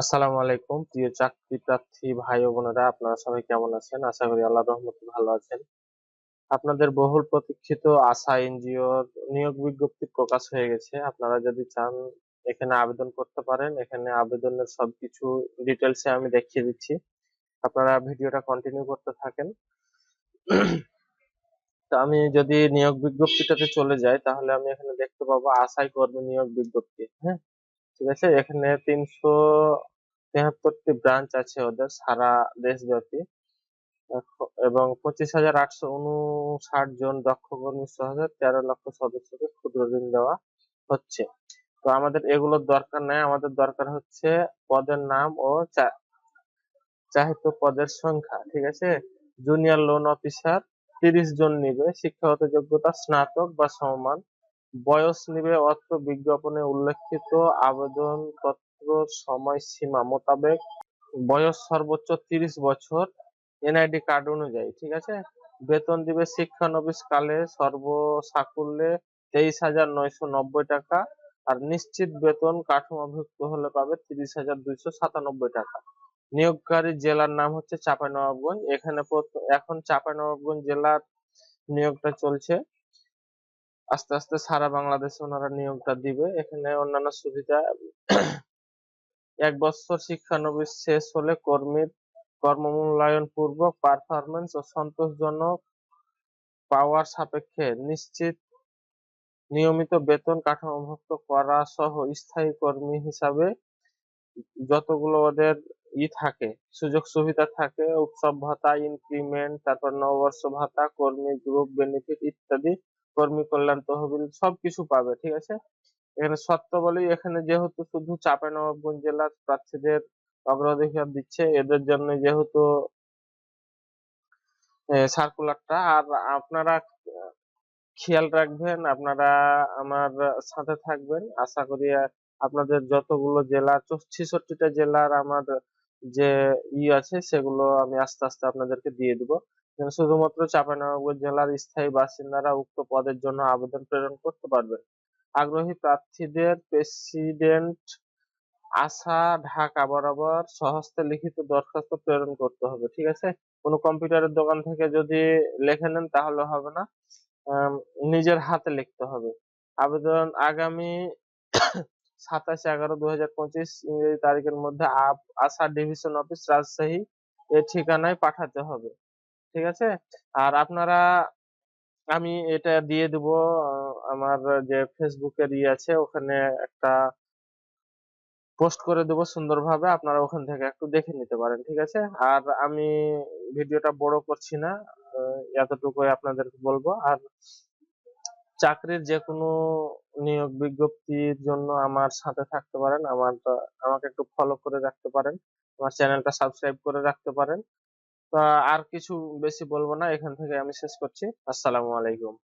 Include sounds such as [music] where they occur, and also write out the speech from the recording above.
আসসালামু আলাইকুম। প্রিয় চাকরি প্রার্থী ভাই বোনেরা, আপনারা সবাই কেমন আছেন? আশা করি আল্লাহ রহমতে ভালো আছেন। আপনাদের বহুল প্রতীক্ষিত আশা এনজিওর নিয়োগ বিজ্ঞপ্তি প্রকাশ হয়ে গেছে। আপনারা যদি চান এখানে আবেদন করতে পারেন, এখানে আবেদনের সবকিছু ডিটেলসে আমি দেখিয়ে দিচ্ছি। আপনারা ভিডিওটা কন্টিনিউ করতে থাকেন। তো আমি যদি নিয়োগ বিজ্ঞপ্তিটাতে চলে যাই, তাহলে আমি এখানে দেখতে পাবো আশাই কর্মী নিয়োগ বিজ্ঞপ্তি। হ্যাঁ ঠিক আছে? এখানে তিনশো তেহাত্তরটি ব্রাঞ্চ আছে ওদের সারা দেশব্যাপী। এবং পঁচিশ হাজার আটশো উনষাট জন দক্ষ কর্মী সহ তেরো লক্ষ সদস্যকে ক্ষুদ্র ঋণ দেওয়া হচ্ছে। তো আমাদের এগুলোর দরকার নাই। আমাদের দরকার হচ্ছে পদের নাম ও চাহিত পদের সংখ্যা, ঠিক আছে? জুনিয়র লোন অফিসার তিরিশ জন নিবে। শিক্ষাগত যোগ্যতা স্নাতক বা সমমান। বয়স নিবে অত্র বিজ্ঞাপনে উল্লেখিত আবেদন পত্র সময়সীমা মোতাবেক বয়স সর্বোচ্চ তিরিশ বছর, এনআইডি কার্ড অনুযায়ী, ঠিক আছে? বেতন দিবে শিক্ষানবিশ কালে সর্বসাকুল্যে তেইশ হাজার নয়শো নব্বই টাকা, আর নিশ্চিত বেতন কাঠামোভুক্ত হলে পাবে তিরিশ হাজার দুইশো সাতানব্বই টাকা। নিয়োগকারী জেলার নাম হচ্ছে চাঁপাইনবাবগঞ্জ। এখানে এখন চাঁপাইনবাবগঞ্জ জেলার নিয়োগটা চলছে। আস্তে আস্তে সারা বাংলাদেশে ওনারা নিয়োগটা দিবে। এখানে অন্যান্য সুবিধা, [clears throat] এক বছর শিক্ষানবিশ শেষ হলে কর্মীর কর্মমূল্যায়ন পূর্বক পারফরমেন্স ও সন্তোষজনক পাওয়ার সাপেক্ষে নিশ্চিত নিয়মিত বেতন কাঠামোভুক্ত করা সহ স্থায়ী কর্মী হিসাবে যতগুলো ওদের ই থাকে, সুযোগ সুবিধা থাকে, উৎসব ভাতা ইনক্রিমেন্ট তারপর নববর্ষ ভাতা, কর্মী গ্রুপ বেনিফিট ইত্যাদি কর্মী কল্যাণ তহবিল সবকিছু পাবে, ঠিক আছে? এখানে শর্তাবলী এখানে যেহেতু শুধু চাঁপাইনবাবগঞ্জ জেলার প্রার্থীদের অগ্রাধিকার দিচ্ছে, এদের জন্য যেহেতু সার্কুলারটা আর আপনারা খেয়াল রাখবেন, আপনারা আমার সাথে থাকবেন। আশা করি আপনাদের যতগুলো জেলা ছেষট্টিটা জেলার আমার যে ই আছে, সেগুলো আমি আস্তে আস্তে আপনাদেরকে দিয়ে দিব। শুধুমাত্র চাঁপাইনবাবগঞ্জ জেলার স্থায়ী বাসিন্দারা উক্ত পদের জন্য আবেদন প্রেরণ করতে পারবেন। আগ্রহী প্রার্থীদের প্রেসিডেন্ট আশা ঢাকা বরাবর সহস্তে লিখিত দরখাস্ত প্রেরণ করতে হবে, ঠিক আছে? কোনো কম্পিউটারের দোকান থেকে যদি লেখে নেন, তাহলে হবে না। নিজের হাতে লিখতে হবে। আবেদন আগামী সাতাশে এগারো দু হাজার পঁচিশ ইংরেজি তারিখের মধ্যে আশা ডিভিশন অফিস রাজশাহী এই ঠিকানায় পাঠাতে হবে। ঠিক আছে? আর আপনারা, আমি এটা দিয়ে দিব আমার যে ফেসবুকের ই আছে, ওখানে একটা পোস্ট করে দেবো সুন্দরভাবে, আপনারা ওখান থেকে একটু দেখে নিতে পারেন। ঠিক আছে? আর আমি ভিডিওটা বড় করছি না এতটুকুই আপনাদেরকে বলব। আর চাকরির যে কোনো নিয়োগ বিজ্ঞপ্তির জন্য আমার সাথে থাকতে পারেন। আমার, আমাকে একটু ফলো করে রাখতে পারেন। আমার চ্যানেলটা সাবস্ক্রাইব করে রাখতে পারেন। তা আর কিছু বেশি বলব না, এখান থেকে আমি শেষ করছি। আসসালামু আলাইকুম।